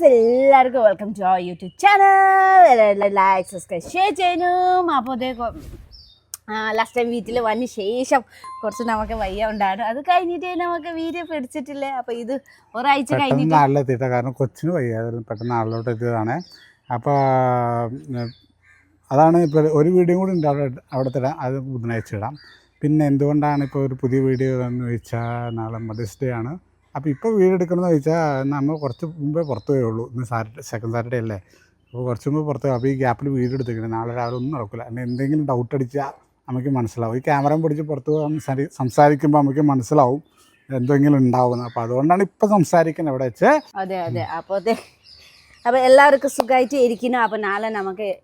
Guys എല്ലാവർക്കും welcome to our YouTube channel like subscribe share ചെയ്യണം അപ്പോൾ അതേ ലാസ്റ്റ് ടൈം വീട്ടിൽ വന്ന ശേഷം കുറച്ച് നമുക്ക് വയ്യ ഉണ്ടായിരുന്നു. അത് കഴിഞ്ഞിട്ട് നമുക്ക് വീഡിയോ പിടിച്ചിട്ടില്ലേ അപ്പോൾ ഇത് ഒരാഴ്ച കഴിഞ്ഞിട്ട് നാട്ടിലെത്തിയിട്ട കാരണം കൊച്ചിന് വയ്യായിരുന്നു പെട്ടെന്ന് നാട്ടിലോട്ട് എത്തിയതാണ്. അപ്പോൾ അതാണ് ഇപ്പോൾ ഒരു വീഡിയോ കൂടി ഉണ്ട് അവിടെ അവിടെ തരാം. അത് ബുധനാഴ്ച ഇടാം. പിന്നെ എന്തുകൊണ്ടാണ് ഇപ്പോൾ ഒരു പുതിയ വീഡിയോ എന്ന് ചോദിച്ചാൽ നാളെ മദേഴ്സ് ഡേ ആണ്. അപ്പോൾ ഇപ്പോൾ വീട് എടുക്കണമെന്ന് ചോദിച്ചാൽ നമ്മൾ കുറച്ച് മുമ്പേ പുറത്ത് പോയുള്ളൂ. ഇന്ന് സാറ്റർഡേ സെക്കൻഡ് സാറ്റർഡേ അല്ലേ? അപ്പോൾ കുറച്ച് മുമ്പ് പുറത്ത് പോയി. അപ്പോൾ ഈ ഗ്യാപ്പിൽ വീട് എടുത്തേക്കുന്നത് നാളെ രാവിലെ ഒന്നും നടക്കില്ല അല്ലെങ്കിൽ എന്തെങ്കിലും ഡൗട്ട് അടിച്ചാൽ നമുക്ക് മനസ്സിലാവും. ഈ ക്യാമറ പിടിച്ച് പുറത്ത് പോകാൻ സംസാരി- സംസാരിക്കുമ്പോൾ നമുക്ക് മനസ്സിലാവും എന്തെങ്കിലും ഉണ്ടാവുന്നത് അപ്പോൾ അതുകൊണ്ടാണ് ഇപ്പോൾ സംസാരിക്കുന്നത്. ഇവിടെ വെച്ച്? അതെ അതെ. അപ്പോൾ അതെ അപ്പോൾ എല്ലാവർക്കും സുഖമായിട്ട് ഇരിക്കുന്നു. അപ്പോൾ നാളെ നമുക്ക്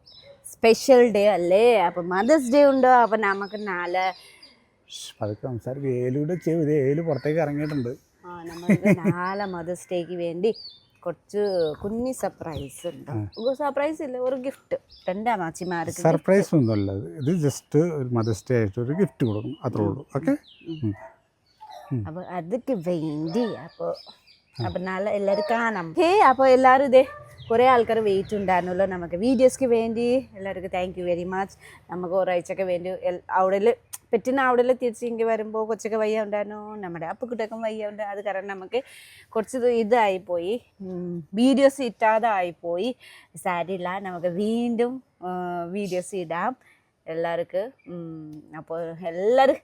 സ്പെഷ്യൽ ഡേ അല്ലേ? അപ്പോൾ മദേഴ്സ് ഡേ ഉണ്ടോ. അപ്പോൾ നമുക്ക് നാളെ അതൊക്കെ സംസാരിക്കും. ഏലൂടെ ചെയ്യും. ഏൽ പുറത്തേക്ക് ഇറങ്ങിയിട്ടുണ്ട്. നാളെ മദേഴ്സ് ഡേക്ക് വേണ്ടി കുറച്ച് കുഞ്ഞി സർപ്രൈസ് ഉണ്ട്. സർപ്രൈസ് ഇല്ല ഒരു ഗിഫ്റ്റ് രണ്ടാ മാച്ചിമാർ സർപ്രൈസ് ഒന്നുമല്ല ഇത്. ജസ്റ്റ് ഒരു മദേഴ്സ് ഡേ ആയിട്ട് ഒരു ഗിഫ്റ്റ് കൊടുക്കും അത്രേ ഉള്ളൂ. ഓക്കെ അപ്പോൾ അതൊക്കെ വേണ്ടി അപ്പോൾ അപ്പോൾ നാളെ എല്ലാവരും കാണാം. ഹേ അപ്പോൾ എല്ലാവരും ഇതേ കുറേ ആൾക്കാർ വെയിറ്റ് ഉണ്ടായിരുന്നല്ലോ നമുക്ക്. വീഡിയോസ്ക്ക് വേണ്ടി എല്ലാവർക്കും താങ്ക് യു വെരി മച്ച് നമുക്ക് ഒരാഴ്ചക്ക് വേണ്ടി അവിടെ പറ്റുന്ന അവിടെ തിരിച്ച് ഇങ്ങനെ വരുമ്പോൾ കൊച്ചൊക്കെ വയ്യ ഉണ്ടായിരുന്നു. നമ്മുടെ അപ്പക്കുട്ടൊക്കെ വയ്യ ഉണ്ട്. അത് കാരണം നമുക്ക് കുറച്ച് ഇത് ഇതായിപ്പോയി. വീഡിയോസ് ഇട്ടാതെ ആയിപ്പോയി സാരില്ല നമുക്ക് വീണ്ടും വീഡിയോസ് ഇടാം. എല്ലാവർക്കും അപ്പോൾ എല്ലാവരും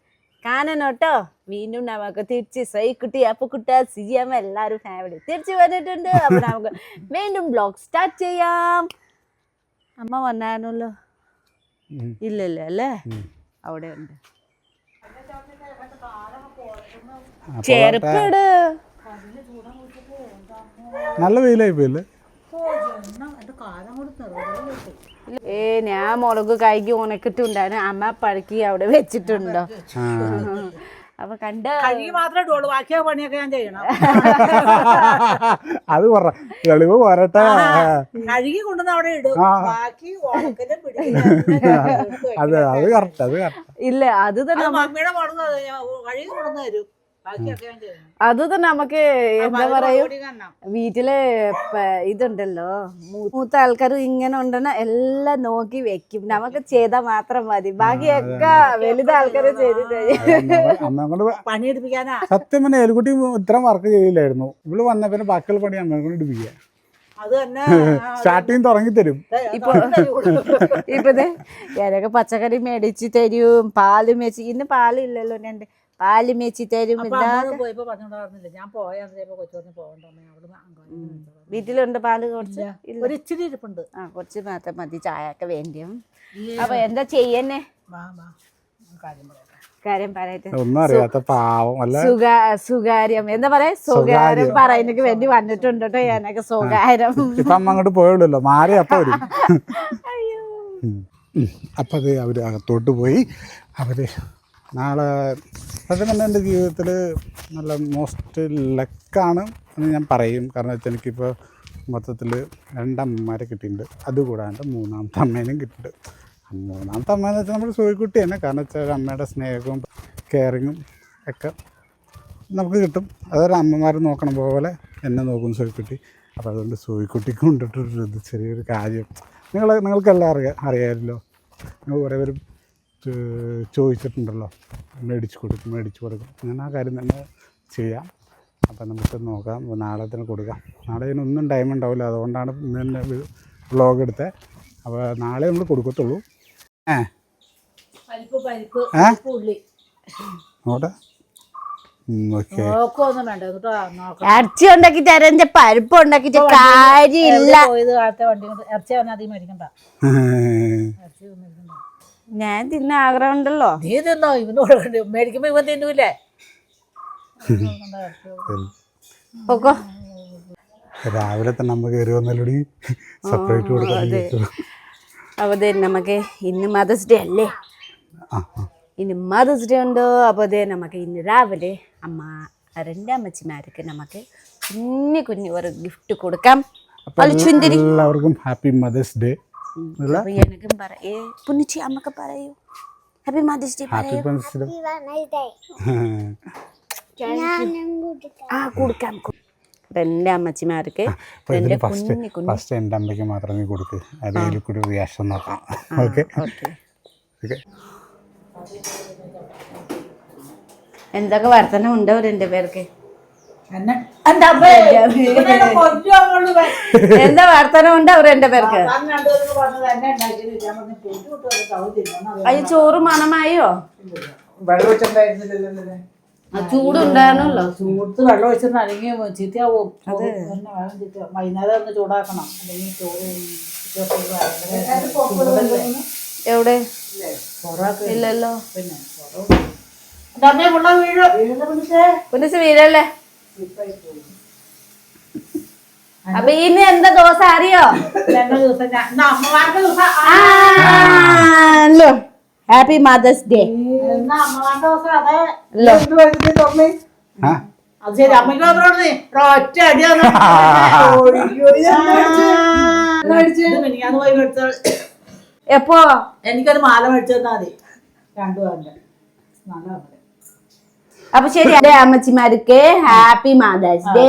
കാണണം കേട്ടോ. വീണ്ടും നമുക്ക് തിരിച്ച് സൈക്കുട്ടി അപ്പക്കുട്ട സിജിയമ്മ എല്ലാവരും ഫാമിലി തിരിച്ച് വന്നിട്ടുണ്ട്. അപ്പോൾ നമുക്ക് വീണ്ടും ബ്ലോഗ് സ്റ്റാർട്ട് ചെയ്യാം. അമ്മ വന്നായിരുന്നല്ലോ? ഇല്ല ഇല്ല അല്ലേ? അവിടെ ഉണ്ട് ചെറുപ്പട്. നല്ല വെയിലായി പോയില്ലേ ഏ ഞാൻ മുളക് കൈക്ക് ഉണക്കിട്ടുണ്ടായിരുന്നു അമ്മ പഴക്കി അവിടെ വെച്ചിട്ടുണ്ടോ? അപ്പൊ കണ്ട് കഴുകി മാത്രമേ ഇടുള്ളൂ. ബാക്കിയ പണിയൊക്കെ ഞാൻ ചെയ്യണം. അത് പറ. തെളിവ് പോരട്ടെ. കഴുകി കൊണ്ടുവന്ന് അവിടെ ഇടും. ബാക്കി അതെ അത് കറക്റ്റ് അത് കറക്റ്റ് ഇല്ല അത് തന്നെ മമ്മിയുടെ കഴുകി കൊണ്ടുവന്ന് തരും. അത് തന്നെ നമുക്ക് എന്താ പറയൂ വീട്ടിലെ ഇതുണ്ടല്ലോ മൂത്ത ആൾക്കാർ ഇങ്ങനെ ഉണ്ടെന്ന എല്ലാം നോക്കി വെക്കും. നമുക്ക് ചെയ്താൽ മാത്രം മതി. ബാക്കിയൊക്കെ വലുത് ആൾക്കാർ ചെയ്തിട്ട് സത്യം തന്നെ ഏലുകുട്ടി ഇത്രയും വർക്ക് ചെയ്യില്ലായിരുന്നു ഇവൾ വന്ന പിന്നെ ബാക്കിയുള്ള പണി അമ്മയെ കൊണ്ട് ഇടിപ്പിക്കുക അത് തന്നെ സ്റ്റാർട്ടിങ് തുടങ്ങി തരും. ഇപ്പൊ ഇപ്പൊ ദേ ഞാനൊക്കെ പച്ചക്കറി മേടിച്ച് തരും പാൽ മേടിച്ച്. ഇന്ന് പാലില്ലല്ലോ എന്റെ പാൽ മേച്ചി തരും പോയപ്പോ പറഞ്ഞോണ്ടായിരുന്നില്ല ഞാൻ കൊച്ചു പോകണ്ട വീട്ടിലുണ്ട് പാൽ കുറച്ച്? ഒരു ഇച്ചിരി ഇരിപ്പുണ്ട്. ആ കുറച്ച് മാത്രം മതി. ചായ ഒക്കെ വേണ്ടിയും അപ്പൊ എന്താ ചെയ്യന്നെ? വാ വാ. കാര്യം പറയാം കാര്യം പറയട്ടെ. ഒന്നും അറിയാത്ത പാവം. അല്ല. സുഖ സുകാര്യം എന്താ പറയാ? സുകാര്യം പറയുന്നതിന് വേണ്ടി വന്നിട്ടുണ്ട് കേട്ടോ ഞാനൊക്കെ സുകാര്യം ഇപ്പൊ അമ്മ അങ്ങോട്ട് പോയുള്ളല്ലോ മാറി അപ്പൊ വരും. അപ്പൊ അത് അവർ അകത്തോട്ട് പോയി. അവർ നാളെ സത്യം പറഞ്ഞാൽ എന്റെ ജീവിതത്തിൽ നല്ല മോസ്റ്റ് ലക്കാണ് എന്ന് ഞാൻ പറയും. കാരണം വെച്ചാൽ എനിക്കിപ്പോൾ മൊത്തത്തിൽ രണ്ടമ്മമാരെ കിട്ടിയിട്ടുണ്ട്. അതുകൂടാണ്ട് മൂന്നാമത്തെ അമ്മേനും കിട്ടിയിട്ടുണ്ട്. മൂന്നാമത്തെ അമ്മ എന്ന് വെച്ചാൽ നമ്മുടെ സോയിക്കുട്ടി തന്നെ. കാരണം വെച്ചാൽ അമ്മയുടെ സ്നേഹവും കെയറിങ്ങും ഒക്കെ നമുക്ക് കിട്ടും. അതൊരു അമ്മമാർ നോക്കണ പോലെ എന്നെ നോക്കും സോയിക്കുട്ടി അപ്പോൾ അതുകൊണ്ട് സോയിക്കുട്ടിക്ക് കൊണ്ടിട്ടൊരു ചെറിയൊരു കാര്യം. നിങ്ങൾ നിങ്ങൾക്കെല്ലാം അറിയാം അറിയാമല്ലോ നിങ്ങൾ കുറേ പേര് ചോദിച്ചിട്ടുണ്ടല്ലോ. മേടിച്ച് കൊടുക്കും മേടിച്ച് കൊടുക്കും. ഞാൻ ആ കാര്യം തന്നെ ചെയ്യാം. അപ്പം നമുക്ക് നോക്കാം. നാളെ തന്നെ കൊടുക്കാം. നാളെ ഇതിനൊന്നും ടൈം ഉണ്ടാവില്ല. അതുകൊണ്ടാണ് ഇന്ന് തന്നെ വ്ളോഗ് എടുത്തത് അപ്പോൾ നാളെ നമ്മൾ കൊടുക്കത്തുള്ളൂ. ഏ? നോട്ടെ നോക്കൊന്നും വേണ്ട. എന്നിട്ടോ നോക്കാം. ഇറച്ചി ഉണ്ടാക്കി തരന്റെ പരിപ്പ് ഉണ്ടാക്കിട്ട് കാര്യമില്ല. ഇറച്ചി വന്നാൽ അധികം മേടിക്കണ്ട. ഇറച്ചി മേടിക്കണ്ട. ഞാൻ തിന്ന ആഗ്രഹം ഉണ്ടല്ലോ നീ തിന്നോ? ഇവനോട് മേടിക്കുമ്പോ ഇവൻ തിന്നൂലേ രാവിലെ തന്നെ അമ്മ കയറി വന്നല്ലോടി സെപ്പറേറ്റ് കൊടുക്കാൻ അപ്പോൾ നമുക്ക് ഇന്ന് മദേഴ്സ് ഡേ അല്ലേ? ഇന്ന് മദേഴ്സ് ഡേ ഉണ്ടോ? അപ്പോൾ ദേ നമുക്ക് ഇന്ന് രാവിലെ അമ്മ രണ്ട് അമ്മച്ചിമാർക്ക് നമുക്ക് കുഞ്ഞു കുഞ്ഞു ഒരു ഗിഫ്റ്റ് കൊടുക്കാം. എല്ലാവർക്കും ഹാപ്പി മദേഴ്സ് ഡേ അല്ല അപ്പൊ എനിക്കും പറ ഏ പുന്നിച്ചി അമ്മയ്ക്ക് പറയൂ. ഹാപ്പി മദേഴ്സ് ഡേ ഹാപ്പി പറയൂ. മദേഴ്സ് ഡേ ആ കൊടുക്കാം കൊ- എന്റെ അമ്മച്ചിമാർക്ക് എന്റെ ഫസ്റ്റ് കുഞ്ഞി കുഞ്ഞി. ഫസ്റ്റ് എന്റെ അമ്മയ്ക്ക് മാത്രം നീ കൊടുക്ക്. അതിൽ കൂടി റിയാക്ഷൻ നോക്കാം. ഓക്കെ എന്തൊക്കെ വർത്തനം ഉണ്ടോ രണ്ട് പേർക്ക്? എന്താ വർത്തനം ഉണ്ട് അവർ എന്റെ പേർക്ക്? അയ്യ ചോറ് മണമായോ? ആ ചൂടുണ്ടായിരുന്നല്ലോ. ചൂടത്ത് വെള്ളം ഒഴിച്ചിട്ട് അല്ലെങ്കിൽ ചീത്തയാവും? വൈകുന്നേരം ഒന്ന് ചൂടാക്കണം. അല്ലെങ്കിൽ ചോറ്. എവിടെ? ഇല്ലല്ലോ. പിന്നെ പൊറോ- അപ്പൊ ഇനി എന്താ ദോശ? അറിയോ? ദിവസം ഹാപ്പി മദേഴ്സ് ഡേ എപ്പോ? എനിക്കൊരു മാല മേടിച്ചു തന്നാ മതി. രണ്ടു പേരുടെ. അപ്പൊ ശരി എന്റെ അമ്മച്ചിമാർക്ക്? ഹാപ്പി മദേഴ്സ് ഡേ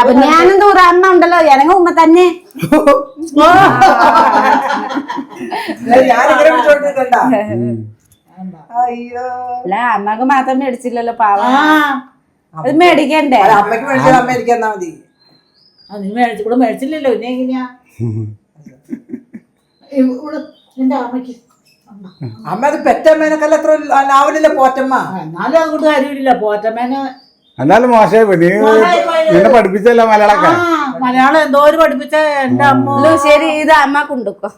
അപ്പൊ ഞാനെന്തോ ഒരു അമ്മ ഉണ്ടല്ലോ എനങ്ങ ഉമ്മ തന്നെ. അല്ല അമ്മയ്ക്ക് മാത്രം മേടിച്ചില്ലല്ലോ പാവ. അത് മേടിക്കണ്ടേ? അമ്മയ്ക്ക് അമ്മയ്ക്ക് അമ്മ എനിക്ക് മതി. ആ, നീ മേടിച്ചു കൂടെ മേടിച്ചില്ലല്ലോ പിന്നെ എങ്ങനെയാ? ഇവിടെ നിന്റെ അമ്മയ്ക്ക്. അമ്മ. അത് പെറ്റമ്മേനൊക്കെ അത്ര ലാവലില്ല പോറ്റമ്മ? എന്നാലും അങ്ങോട്ട് കാര്യമില്ല. പോറ്റമ്മേനെ എന്നാലും മോശമായി. നീ നിന്നെ പഠിപ്പിച്ചല്ല ആ മലയാളമൊക്കെ മലയാളം എന്തോരം പഠിപ്പിച്ച എന്റെ അമ്മ. ശരി ഇത് അമ്മ കൊണ്ടുക്കോ.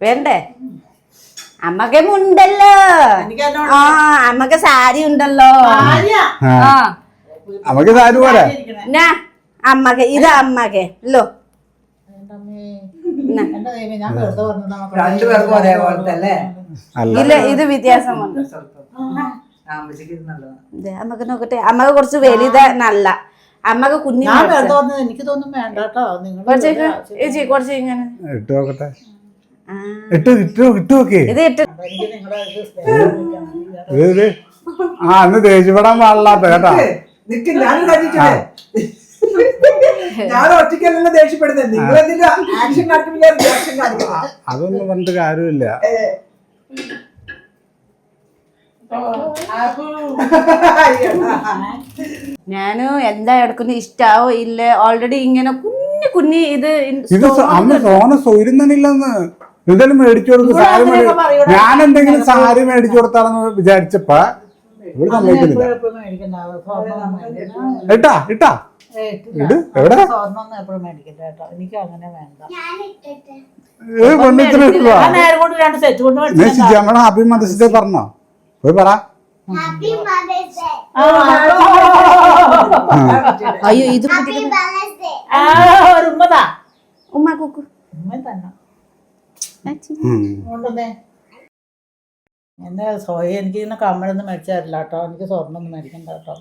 വേണ്ട അമ്മയ്ക്ക് മുണ്ടല്ലോ. ആ അമ്മയ്ക്ക് സാരി ഉണ്ടല്ലോ. അമ്മയ്ക്ക് സാരി പോരാ അമ്മയ്ക്ക് ഇത് അമ്മയ്ക്ക്. ലോ എന്റെ അമ്മേ. എന്നാ. എന്റെ ദൈവമേ, ഞാൻ വെറുതെ പറഞ്ഞതാ മക്കളെ. രണ്ടുപേർക്കും ഒരേപോലത്തെ അല്ലേ അല്ല. ഇല്ല ഇത് വ്യത്യാസമുണ്ട് അമ്മയ്ക്ക് നോക്കട്ടെ. അമ്മയ്ക്ക് കുറച്ച് വലുത് നല്ല. അമ്മയ്ക്ക് കുഞ്ഞു ഞാൻ വെറുതെ എനിക്ക് തോന്നും വേണ്ട കേട്ടോ. നിങ്ങൾ കുറച്ച് ചേച്ചി കുറച്ച് ഇങ്ങനെ. ഇട്ട് നോക്കട്ടെ. ആ, ഇട്ട് ഇട്ട് ഇട്ട് നോക്കേ. ഇത് ഇട്ട്. എനിക്ക് നിങ്ങളുടെ ഇത് സ്നേഹിക്കണം. ഇത് ഇത്. ആ അന്ന് ദേഷ്യപ്പെടാൻ പാടില്ലാത്ത കേട്ടാ. നിക്ക് ഞാൻ കഴിച്ചിട്ടില്ലേ ഞാൻ ഒറ്റയ്ക്കല്ല ദേഷ്യപ്പെടുന്നത്. നിങ്ങൾ എന്തിന്റെ ആക്ഷൻ കാണിക്കുമ്പോൾ ഞാൻ റിയാക്ഷൻ കാണിക്കണം അതൊന്നും പറഞ്ഞിട്ട് കാര്യമില്ല. ഞാൻ എന്താ എടുക്കുന്ന ഇഷ്ടാവോ? ഇല്ല. ഓൾറെഡി ഇങ്ങനെ കുഞ്ഞു കുഞ്ഞി ഇത് ഇത് സ- അന്ന് സോന ഇല്ലെന്ന് എന്തെങ്കിലും മേടിച്ചു കൊടുക്കും സാരി മേടി- ഞാൻ എന്തെങ്കിലും സാരി മേടിച്ചു കൊടുത്താണെന്ന് വിചാരിച്ചപ്പ ഇവിടെ സമ്മതിക്കുന്നില്ല. ഇട്ടാ ഇട്ടാ. ഇട് എവിടെ സ്വർണം എപ്പോഴും മേടിക്കണ്ട കേട്ടോ എനിക്ക് അങ്ങനെ വേണ്ട ഏ പെണ്ണിത്തിന് ഇട്ടുവാ ഞാൻ നേരം കൊണ്ട് രണ്ട് സെറ്റ് കൊണ്ട് നീ മേടിച്ചു ഹാപ്പി മദേഴ്സ് ഡേ പറഞ്ഞോ പോയി പറ അയ്യോ ഇത് ഉമ്മ കുക്കു എന്നെ സ്വയം എനിക്ക് ഇങ്ങനെ കമ്മലൊന്നും മേടിച്ചു തരില്ല കേട്ടോ എനിക്ക് സ്വർണമൊന്നും മേടിക്കണ്ട കേട്ടോ.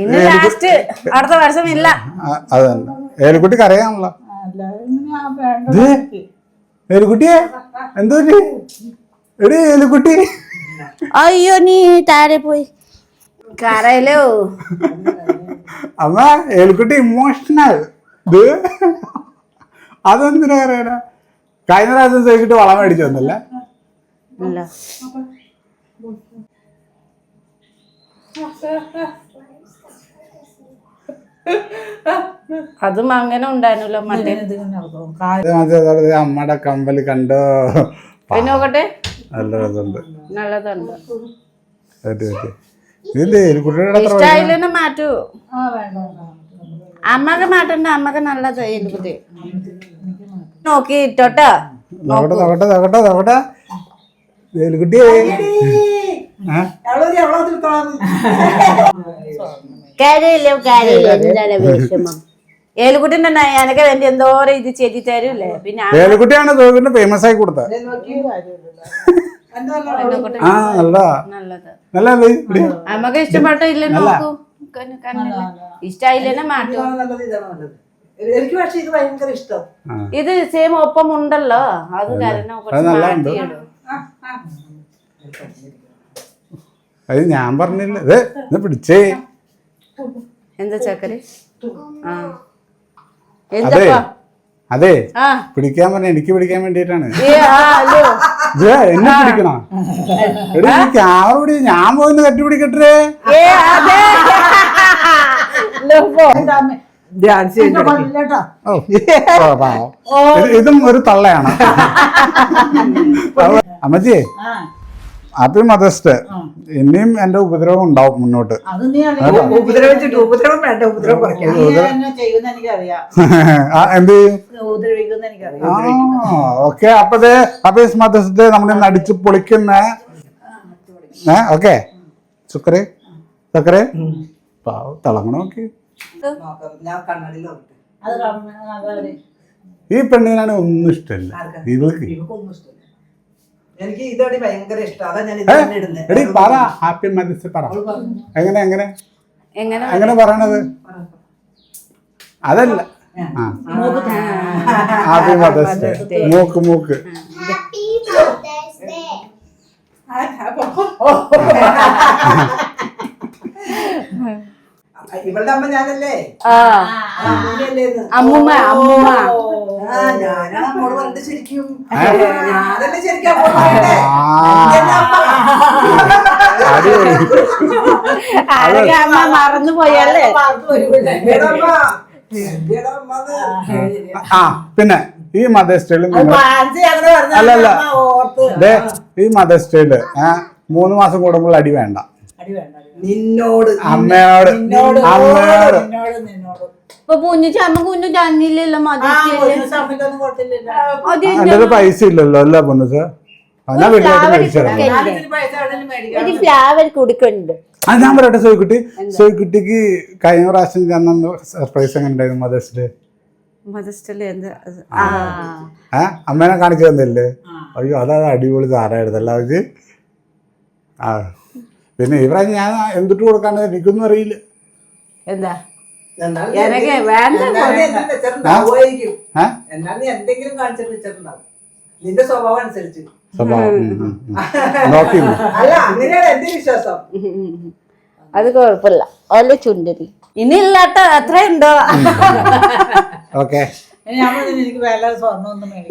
ഇന്ന് ലാസ്റ്റ് അടുത്ത വർഷം ഇല്ല. ആ, അത് ഏലിക്കുട്ടിക്ക് അറിയാമല്ലോ അല്ല. ഏലിക്കുട്ടിയെ എന്തോ എടി ഏലിക്കുട്ടി. അയ്യോ നീ താഴെ പോയി. കരയിലോ? അമ്മ ഏലിക്കുട്ടി ഇമോഷണൽ ഇത് അതെന്തിനാ പറയാനാ കഴിഞ്ഞ പ്രാവശ്യം ചോദിച്ചിട്ട് വളം മേടിച്ചു തന്നല്ലേ? ഇല്ല. അതും അങ്ങനെ ഉണ്ടായിരുന്നല്ലോ മറ്റേ അമ്മയുടെ കമ്പൽ കണ്ടോ? പിന്നെ നോക്കട്ടെ. നല്ല രസമുണ്ട്. നല്ലതുണ്ട്. ഇഷ്ടായില്ലെന്ന് മാറ്റൂ. ആ വേണ്ട വേണ്ട. അമ്മയ്ക്ക് മാറ്റണ്ട. അമ്മയ്ക്ക് നല്ലത് എലുപ്പത്തി നോക്കി ഇട്ടോട്ടോ നോക്കട്ടെ നോക്കട്ടെ നോക്കട്ടെ നോക്കട്ടെ. കാര്യമില്ല കാര്യമില്ല എന്താണ് വിഷമം? ഏലുകുട്ടിന്റെ എനക്ക് വേണ്ടി എന്തോരം ഇത് ചെയ്തി തരൂല്ലേ? പിന്നെ ആ- ഏലിക്കുട്ടിയാണ് തോക്കിന്റെ ഫേമസ് ആയി കൊടുത്തത്? ആ നല്ലതാ. ഇവിടെ ഇഷ്ടപ്പെട്ടോ ഇല്ല നോക്കൂ. ഇഷ്ടായില്ലെന്നെ മാറ്റൂ. എനിക്ക് പക്ഷെ ഇത് ഭയങ്കര ഇഷ്ടം. ഇത് സെയിം ഒപ്പം ഉണ്ടല്ലോ അത് കാരണം കുറച്ച്. മാറ്റിയിടും. അത് ഞാൻ പറഞ്ഞില്ല. ഇത് ഇത് പിടിച്ചേ. എന്താ ചക്കര? ആ. അതെ. അതെ. പിടിക്കാൻ പറഞ്ഞ എനിക്ക് പിടിക്കാൻ വേണ്ടിയിട്ടാണ്. ഇത് എന്നെ പിടിക്കണോ? എടി ഈ ക്യാമറ പിടി ഞാൻ പോയിന്ന് കട്ടി പിടിക്കട്ടെ. ഇത് ഒരു തള്ളയാണ്. അമ്മച്ചിയെ ആ മതസ്റ്റ് ഇനിയും എന്റെ ഉപദ്രവം ഉണ്ടാവും മുന്നോട്ട്. അത് ഉപദ്രവിച്ചിട്ട് ഉപദ്രവം വേണ്ട ഉപദ്രവം എന്ത്? ഓക്കെ. അപ്പൊ ദേ മതസ്റ്റ് നമ്മൾ ഇന്ന് പൊളിക്കുന്ന ഓക്കെ. ശുക്രേ ശുക്രേ. തിളങ്ങണോക്കെ അത് ഈ പെണ്ണിനാണ് ഒന്നും ഇഷ്ടമല്ല ഇവൾക്ക്. ഇവക്കൊന്നും ഇഷ്ടമില്ല എനിക്ക് ഇതോടെ ഭയങ്കര ഇഷ്ടം. അതാ ഞാൻ എടി പറ ഹാപ്പി മദേഴ്സ് പറ. എങ്ങനെ എങ്ങനെ? എങ്ങനെ പറയണത്? അതല്ല. ആ. ഹാപ്പി മദേഴ്സ് ഡേ മൂക്ക് മൂക്ക്. ഇവളുടെ അമ്മ ഞാനല്ലേ? അമ്മൂമ്മ അമ്മൂമ്മ. അമ്മോട് ശരിക്കും. ഞാനല്ലേ ശരിക്കും അമ്മ. അടിപൊളി ആരൊക്കെ അമ്മ മറന്നു പോയല്ലേ. ആ പിന്നെ ഈ അല്ലല്ല. ഓർത്ത്. ദേ, ഈ മദേഴ്സ് ഡേയിൽ മൂന്ന് മാസം കൂടുമ്പോൾ അടി വേണ്ട. നിന്നോട് അമ്മയോട് നിന്നോട് അമ്മയോട് പൈസ ഇല്ലല്ലോ അല്ല പൊന്നുസ? ഞാൻ ഫ്ലാവർ കൊടുക്കുന്നുണ്ട്. ആ ഞാൻ പറയട്ടെ സോയ്ക്കുട്ടി. സോയ്ക്കുട്ടിക്ക് കഴിഞ്ഞ പ്രാവശ്യം ഞാൻ സർപ്രൈസ് എങ്ങനെ ഉണ്ടായിരുന്നു മദേഴ്സ് ഡേ അമ്മേനെ കാണിച്ചു തന്നില്ലേ? അയ്യോ അതാ അടിപൊളി സാറായിരുന്നല്ലോ അവർക്ക് ആ. പിന്നെ ഇവിടെ ഞാൻ എന്തിട്ട് കൊടുക്കാണ്ട് എനിക്കൊന്നും അറിയില്ല. എന്താ? എനക്ക് വേണ്ട എന്തെങ്കിലും വെച്ചിട്ടുണ്ടാവുമായിരിക്കും. നീ എന്തെങ്കിലും കാണിച്ചിട്ട് വെച്ചിട്ടുണ്ടാവും. നിന്റെ സ്വഭാവം അനുസരിച്ച്. അല്ല അങ്ങനെയാണ് എന്റെ വിശ്വാസം. അത് കുഴപ്പമില്ല. ഓല ചുണ്ടരി. ഇനി ഇല്ലാട്ടോ അത്രയുണ്ടോ ഓക്കെ.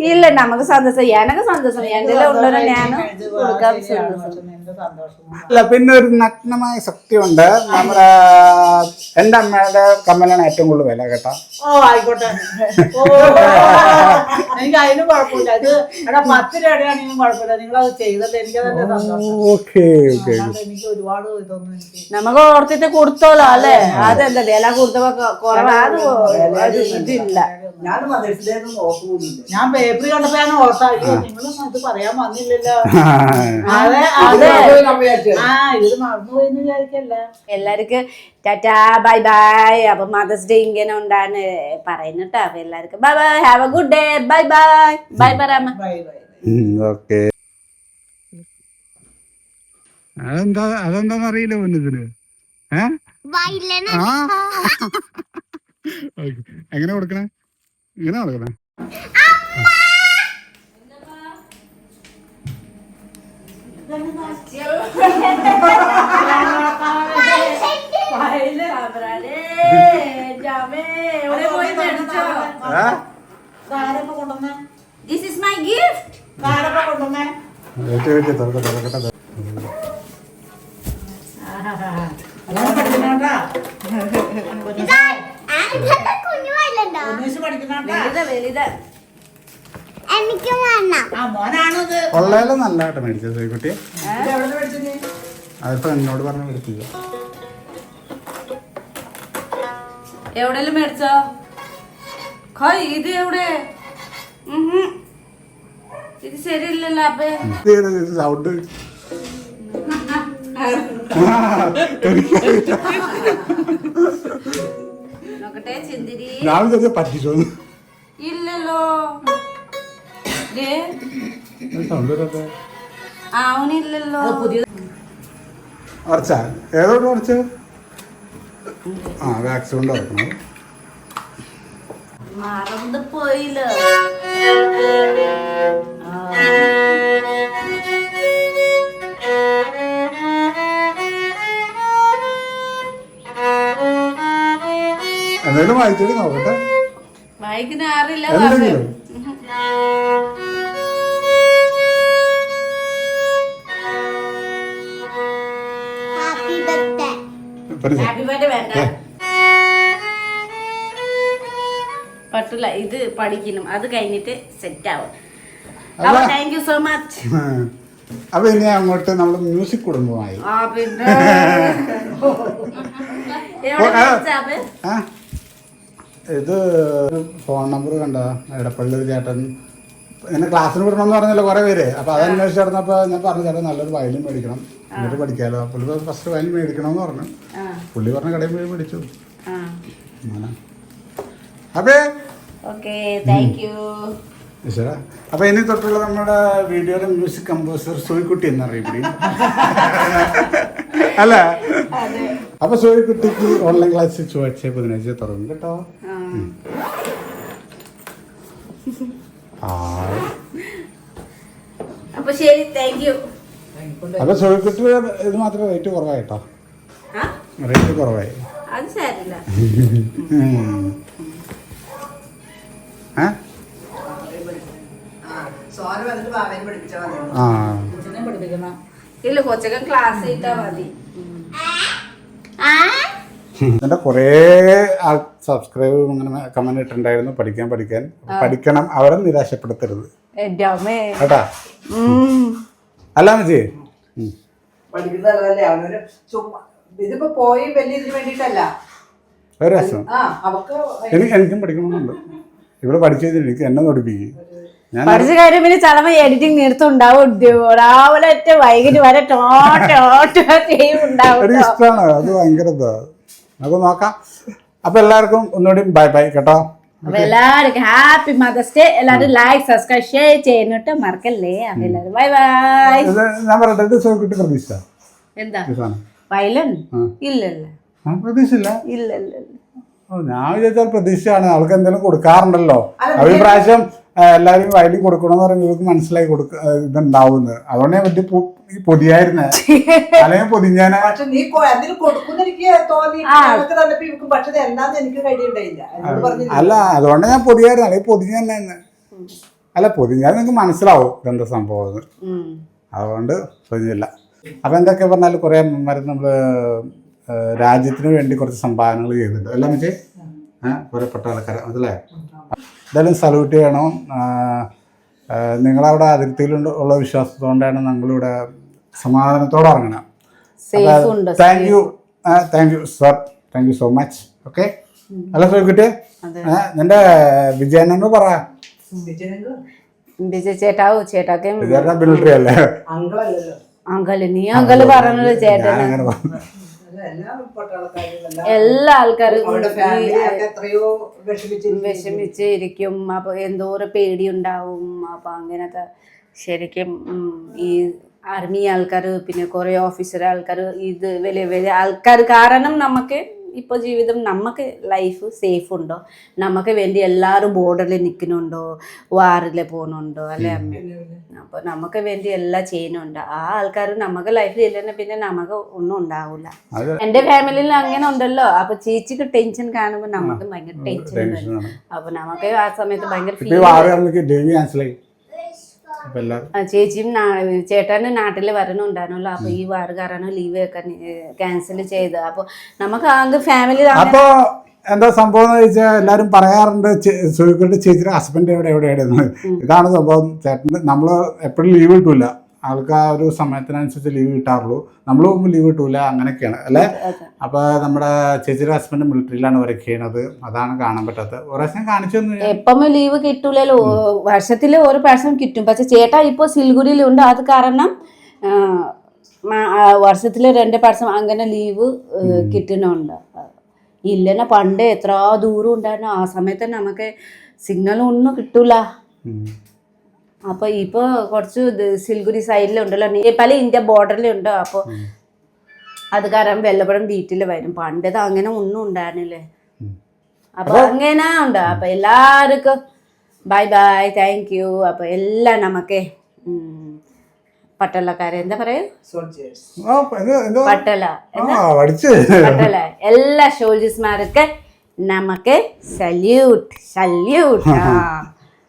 ഇല്ല നമുക്ക് സന്തോഷം. എനക്ക് സന്തോഷം. എന്റെ ഉണ്ടോ ഞാൻ കൊടുക്കാൻ അല്ല പിന്നെ ഒരു നഗ്നമായ സത്യമുണ്ട് നമ്മുടെ എന്റെ അമ്മയുടെ കമ്മലാണ് ഏറ്റവും കൂടുതൽ വില കേട്ടോ. ഓ ആയിക്കോട്ടെ. എനിക്ക് അതിനും കുഴപ്പമില്ല. ഇത് എടാ പത്ത് രൂപയാണെങ്കിലും കുഴപ്പമില്ല. നിങ്ങൾ അത് ചെയ്തത് എനിക്ക് തന്നെ സന്തോഷം. ഓക്കെ ഓക്കെ അല്ലാണ്ട് എനിക്ക് ഒരുപാട് ഇതൊന്നും എനിക്ക് നമുക്ക് ഓർത്തിട്ട് കൊടുത്തോളോ അല്ലേ? അതെന്താ വില കൊടുത്തപ്പോ കുറവാ. അത് ഇതില്ല. ഞാൻ മദേഴ്സ് ഡേ ഒന്നും ഞാൻ പേപ്പർ കണ്ടപ്പോ ഞാൻ ഓർത്താ അയ്യോ നിങ്ങളൊന്നും അത് പറയാൻ വന്നില്ലല്ലോ. അതെ അതെ. ആ ഇത് മറന്നുപോയെന്ന് വിചാരിക്കല്ല. എല്ലാവർക്കും ടാറ്റാ ബൈ ബൈ. അപ്പൊ മദേഴ്സ് ഡേ ഇങ്ങനെ ഉണ്ടാണ് പറയുന്നുട്ടോ അപ്പൊ എല്ലാവർക്കും bye bye. Have a good day bye bye. Bye പറയാമ bye bye okay. അതെന്താ അതെന്താന്ന് അറിയില്ല പൊന്നിതിന് ഏ? ആ. എങ്ങനെ കൊടുക്കണേ? ഇങ്ങനെ നടക്കണേ ഇതാ ആ മൈ ഗിഫ്റ്റ് കൊള്ളയില നല്ലതായിട്ട് മേടിച്ചത് നീ? അതിപ്പോ എന്നോട് പറഞ്ഞ മേടിച്ചില്ല എവിടെയെല്ലാം മേടിച്ചോ ഇത് എവിടെ. ഇത് ശരിയല്ലല്ലോ അപ്പേ സൗണ്ട് നോക്കട്ടെ ചിന്തിരി. ഞാൻ വിചാരിച്ച പറ്റിച്ചോ ഇല്ലല്ലോ. വരാത്തെ അവനില്ലല്ലോ. ഉറച്ച ഏതോട്ട് ഉറച്ച് ആ വാക്സ് കൊണ്ട് ഉറക്കണം മറന്നു പോയില്ലോ. എന്തായാലും വായിച്ചിട്ട് നോക്കട്ടെ. വായിക്കുന്ന ആറില്ല എന്തെങ്കിലും? ഹാപ്പി ബർത്ത്ഡേ ഹാപ്പി ബർത്ത്ഡേ വേണ്ട. പറ്റില്ല ഇത് പഠിക്കണം അത് കഴിഞ്ഞിട്ട് സെറ്റ് ആവും. താങ്ക് യു സോ മച്ച് അപ്പൊ ഇനി അങ്ങോട്ട് നമ്മൾ മ്യൂസിക് കുടുംബമായി. ആ പിന്നെ. ഇത് ഫോൺ നമ്പർ കണ്ട? എടപ്പള്ളി ഒരു ചേട്ടൻ. എന്നെ ക്ലാസ്സിന് വിടണമെന്ന് പറഞ്ഞല്ലോ കുറേ പേര്. അപ്പോൾ അത് അന്വേഷിച്ച് നടന്നപ്പോൾ ഞാൻ പറഞ്ഞു ചേട്ടൻ നല്ലൊരു വയലിൻ മേടിക്കണം. എന്നിട്ട് പഠിക്കാമല്ലോ പുള്ളി ഫസ്റ്റ് വയലിൻ മേടിക്കണം എന്ന് പറഞ്ഞു. പുള്ളി പറഞ്ഞ കടയിൽ പോയി മേടിച്ചു. അങ്ങനെ. അപ്പേ. ഓക്കെ താങ്ക് യു ഈശ്വര. അപ്പൊ ഇനി തൊട്ടുള്ള നമ്മുടെ വീഡിയോയിലെ മ്യൂസിക് കമ്പോസർ സോയിക്കുട്ടി എന്നറിയപ്പെടും അല്ല? അപ്പൊ സോയിക്കുട്ടിക്ക് ഓൺലൈൻ ക്ലാസ് ചൊവ്വാഴ്ച ബുധനാഴ്ച തുടങ്ങും കേട്ടോ. അപ്പൊ ശരി താങ്ക് യു അപ്പൊ സോയിക്കുട്ടി ഇത് മാത്രമേ റേറ്റ് കുറവായിട്ടോ? റേറ്റ് കുറവായി. അത് സാരില്ല ആ. ഇല്ല കൊച്ചൊക്കെ ക്ലാസ് ഇട്ടാ മതി. ആ? എന്റെ കുറേ സബ്സ്ക്രൈബ് ഇങ്ങനെ കമന്റ് ഇട്ടുണ്ടായിരുന്നു പഠിക്കാൻ പഠിക്കാൻ. പഠിക്കണം അവരെ നിരാശപ്പെടുത്തരുത്. കേട്ടാ. അല്ല മച്ചി പഠിക്കുന്നതല്ലേ അവനൊരു ചുമ്മാ ഇതിപ്പോ പോയി വലിയ ഇതിന് വേണ്ടിട്ടല്ല ഒരു രസം. ആ അവക്ക് എനിക്ക് പഠിക്കണമെന്നുണ്ട്. ഇവിടെ പഠിച്ചു എനിക്ക് എന്നെ പഠിപ്പിക്കും പഠിച്ച കാര്യം പിന്നെ ചളമ എഡിറ്റിംഗ് നിർത്തുണ്ടാവും രാവിലെ വൈകിട്ട് വരെ ഇഷ്ടമാണ് അത് ഭയങ്കര നമുക്ക് നോക്കാം. അപ്പൊ എല്ലാവർക്കും ഒന്നുകൂടി ബൈ ബൈ കേട്ടോ. അപ്പൊ എല്ലാവർക്കും ഹാപ്പി മദർസ് ഡേ. എല്ലാവരും ലൈക്ക് സബ്സ്ക്രൈബ് ഷെയർ ചെയ്യുന്നിട്ട് മറക്കല്ലേ? അപ്പൊ എല്ലാവരും ബൈ ബൈ ഞാൻ പറയട്ടെ സോക്കിട്ട് പ്രതീക്ഷ എന്താ? വയലൻ? ഇല്ലല്ല. പ്രതീക്ഷയില്ല ഇല്ല ഇല്ല ഓ, ഞാൻ വിചാരിച്ചാൽ പ്രതീക്ഷയാണ് അവൾക്ക് എന്തെങ്കിലും കൊടുക്കാറുണ്ടല്ലോ. അവർ പ്രാവശ്യം എല്ലാവരും വയലിൽ കൊടുക്കണമെന്ന് പറയുമ്പോൾ ഇവർക്ക് മനസ്സിലായി കൊടുക്ക ഇതുണ്ടാവുന്നത്. അതുകൊണ്ട് ഞാൻ പൊതിയായിരുന്നെ പൊതിയായിരുന്നേ. അല്ലെങ്കിൽ പൊതിഞ്ഞാന പക്ഷെ നീ തോന്നി? പക്ഷെ എന്താന്ന് എനിക്ക് കഴിയുണ്ടായില്ല അല്ല അതുകൊണ്ട് ഞാൻ പൊതിയായിരുന്നു. അല്ലെങ്കിൽ പൊതിഞ്ഞന്നെ അല്ല പൊതിഞ്ഞാൽ നിങ്ങൾക്ക് മനസ്സിലാവും ഇതെന്താ സംഭവം അതുകൊണ്ട് പൊതിഞ്ഞില്ല. അപ്പം എന്തൊക്കെ പറഞ്ഞാൽ കുറേ അമ്മമാർ നമ്മൾ രാജ്യത്തിന് വേണ്ടി കുറച്ച് സംഭാവനകൾ ചെയ്തിട്ടുണ്ട്. എല്ലാം വെച്ച് കുറെ പെട്ട ആൾക്കാരെ. അതല്ലേ? എന്തായാലും സല്യൂട്ട് ചെയ്യണം. നിങ്ങളവിടെ അതിർത്തിയിലുണ്ട് ഉള്ള വിശ്വാസത്തോണ്ടാണ് ഞങ്ങളിവിടെ സമാധാനത്തോടെ ഇറങ്ങണം. Thank you thank you sir thank you so much okay അല്ല സോക്കിട്ട് നിന്റെ വിജയനോട് പറ. ചേട്ടാ ചേട്ടാവും ചേട്ടാക്കും. മിലിറ്ററി അല്ലേ? അങ്കൾ നീ അങ്കൽ പറഞ്ഞത് ചേട്ടൻ എല്ലാ ആൾക്കാരും വിഷമിച്ച് ഇരിക്കും അപ്പൊ എന്തോരം പേടിയുണ്ടാവും. അപ്പൊ അങ്ങനത്തെ ശരിക്കും ഈ ആർമി ആൾക്കാർ പിന്നെ കുറേ ഓഫീസർ ആൾക്കാർ ഇത് വലിയ വലിയ ആൾക്കാർ കാരണം നമുക്ക് ഇപ്പോൾ ജീവിതം നമുക്ക് ലൈഫ് സേഫ് ഉണ്ടോ? നമുക്ക് വേണ്ടി എല്ലാവരും ബോർഡറിൽ നിൽക്കുന്നുണ്ടോ വാറിൽ പോകുന്നുണ്ടോ അല്ലേ അമ്മ? അപ്പോൾ നമുക്ക് വേണ്ടി എല്ലാം ചെയ്യുന്നുണ്ട്. ആ ആൾക്കാർ നമുക്ക് ലൈഫിൽ ഇല്ലെന്നെ പിന്നെ നമുക്ക് ഒന്നും ഉണ്ടാവില്ല എന്റെ എന്റെ ഫാമിലിയിൽ അങ്ങനെ ഉണ്ടല്ലോ. അപ്പൊ ചേച്ചിക്ക് ടെൻഷൻ കാണുമ്പോൾ നമുക്ക് ഭയങ്കര ടെൻഷൻ അപ്പോൾ അപ്പൊ നമുക്ക് ആ സമയത്ത് ഭയങ്കര ഫീൽ ചേച്ചിയും ചേട്ടന് നാട്ടിൽ വരണുണ്ടായിരുന്നല്ലോ. അപ്പൊ ഈ വാർ കാരണം ലീവ് ഒക്കെ ക്യാൻസൽ ചെയ്ത്. അപ്പൊ നമുക്ക് അത് ഫാമിലി അപ്പൊ എന്താ സംഭവം എന്ന് വെച്ചാൽ എല്ലാരും പറയാറുണ്ട് സുഖിക്കൊണ്ട് ചേച്ചിയുടെ ഹസ്ബൻഡ് എവിടെ എവിടെയാണെന്ന് ഇതാണ് സംഭവം. ചേട്ടൻ നമ്മൾ എപ്പോഴും ലീവ് കിട്ടൂല. ആൾക്ക് ആ ഒരു സമയത്തിനനുസരിച്ച് ലീവ് കിട്ടാറുള്ളൂ. നമ്മൾ പോകുമ്പോൾ ലീവ് കിട്ടൂല അങ്ങനെയൊക്കെയാണ് അല്ലേ? അപ്പൊ നമ്മുടെ ചേച്ചിയുടെ ഹസ്ബൻഡ് മിലിറ്ററിയിലാണ് വർക്ക് ചെയ്യണത്. അതാണ് കാണാൻ പറ്റാത്തത്. ഒരു പ്രാവശ്യം കാണിച്ചു. എപ്പം ലീവ് കിട്ടൂലല്ലോ. വർഷത്തിൽ ഒരു പ്രാവശ്യം കിട്ടും. പക്ഷെ ചേട്ടാ ഇപ്പോൾ സിൽഗുരിയിലുണ്ട്. അത് കാരണം വർഷത്തിൽ രണ്ട് പ്രാവശ്യം അങ്ങനെ ലീവ് കിട്ടുന്നുണ്ട്. ഇല്ലെന്ന പണ്ട് എത്ര ദൂരം ഉണ്ടായിരുന്നു. ആ സമയത്ത് നമുക്ക് സിഗ്നൽ ഒന്നും കിട്ടൂല. ഉം. അപ്പൊ ഇപ്പൊ കുറച്ച് സിൽഗുരി സൈഡിലുണ്ടല്ലോ നേപ്പാളി ഇന്ത്യ ബോർഡറിലുണ്ടോ അപ്പോൾ അത് കാരണം വെള്ളപ്പടം വീട്ടിൽ വരും. പണ്ടത് അങ്ങനെ ഒന്നും ഉണ്ടായിരുന്നില്ലേ. അപ്പൊ അങ്ങനെ ഉണ്ടോ. അപ്പൊ എല്ലാവർക്കും ബൈ ബൈ താങ്ക് യു അപ്പൊ എല്ലാം നമുക്ക് പട്ടലക്കാരെ പട്ടളക്കാരെ എന്താ പറയാ? സോൾജേഴ്സ് ആ, എന്തോ പട്ടള ആ പഠിച്ച്. പട്ടള എല്ലാ സോൾജേഴ്സ്മാർക്ക് നമുക്ക് സല്യൂട്ട് സല്യൂട്ട് ആ.